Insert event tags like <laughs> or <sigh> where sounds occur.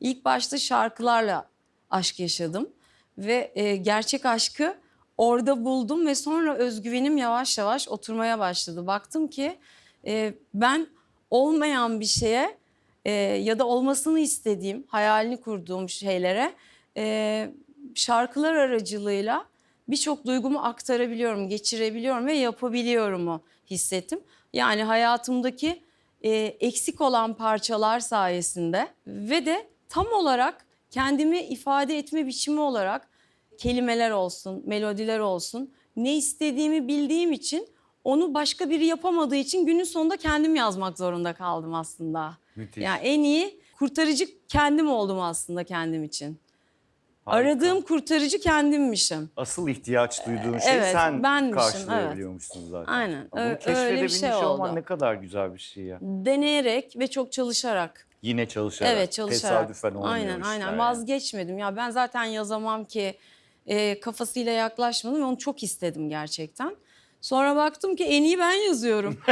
İlk başta şarkılarla aşk yaşadım ve e, gerçek aşkı orada buldum ve sonra özgüvenim yavaş yavaş oturmaya başladı. Baktım ki e, ben olmayan bir şeye e, ya da olmasını istediğim, hayalini kurduğum şeylere e, şarkılar aracılığıyla birçok duygumu aktarabiliyorum, geçirebiliyorum ve yapabiliyorumu hissettim. Yani hayatımdaki e, eksik olan parçalar sayesinde ve de tam olarak kendimi ifade etme biçimi olarak kelimeler olsun, melodiler olsun ne istediğimi bildiğim için onu başka biri yapamadığı için günün sonunda kendim yazmak zorunda kaldım aslında. Müthiş. Yani en iyi kurtarıcı kendim oldum aslında kendim için. Harika. Aradığım kurtarıcı kendimmişim. Asıl ihtiyaç duyduğun şey Evet, sen benmişim, karşılayabiliyormuşsun zaten. Aynen, Bunu öyle bir şey olman oldu. ne kadar güzel bir şey ya. Deneyerek ve çok çalışarak. Yine çalışarak. Evet çalışarak. Tesadüfen olmuyor Aynen aynen yani. vazgeçmedim. Ya ben zaten yazamam ki e, kafasıyla yaklaşmadım ve onu çok istedim gerçekten. Sonra baktım ki en iyi ben yazıyorum. <laughs>